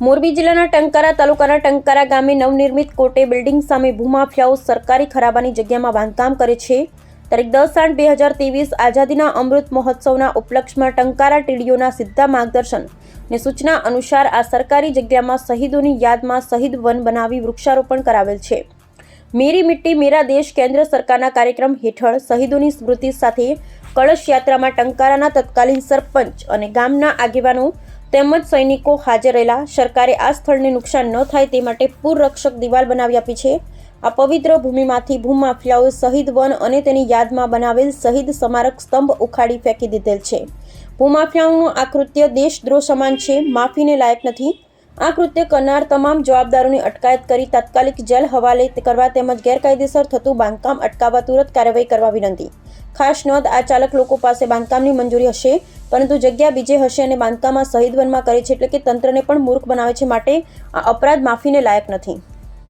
મોરબી જિલ્લાના ટંકારા તાલુકાના ટંકારા ગામે નવનિર્મિત કોટે બિલ્ડિંગ સામે ભૂમાફિયાઓ સરકારી ખરાબાની જગ્યામાં બાંધકામ કરે છે. તારીખ દસ આઠ બે હજાર ત્રેવીસ આઝાદીના અમૃત મહોત્સવના ઉપલક્ષમાં ટંકારા ટીડીઓના સીધા માર્ગદર્શન ને સૂચના અનુસાર આ સરકારી જગ્યામાં શહીદોની યાદમાં શહીદ વન બનાવી વૃક્ષારોપણ કરાવેલ છે. મેરી મિટ્ટી, મેરા દેશ કેન્દ્ર સરકારના કાર્યક્રમ હેઠળ શહીદોની સ્મૃતિ સાથે કળશ યાત્રામાં ટંકારાના તત્કાલીન સરપંચ અને ગામના આગેવાનો તેમજ સૈનિકો હાજર રહેલા. સરકારે આ સ્થળને નુકસાન ન થાય તે માટે પૂરરક્ષક દિવાલ બનાવી આપી છે. આ પવિત્ર ભૂમિમાંથી ભૂમાફિયાઓએ શહીદ વન અને તેની યાદમાં બનાવેલ શહીદ સ્મારક સ્તંભ ઉખાડી ફેંકી દીધેલ છે. ભૂમાફિયાઓનું આ કૃત્ય દેશદ્રોહ સમાન છે, માફીને લાયક નથી. આ કૃત્ય કરનાર તમામ જવાબદારોની અટકાયત કરી તાત્કાલિક જેલ હવાલે કરવા તેમજ ગેરકાયદેસર થતું બાંધકામ અટકાવવા તુરંત કાર્યવાહી કરવા વિનંતી. ખાસ નોંધ, આ ચાલક લોકો પાસે બાંધકામની મંજૂરી હશે. પરંતુ જગ્યા બીજે હશે અને બાંધકામમાં શહીદ વનમાં કરે છે એટલે કે તંત્રને પણ મૂર્ખ બનાવે છે માટે આ અપરાધ માફીને લાયક નથી.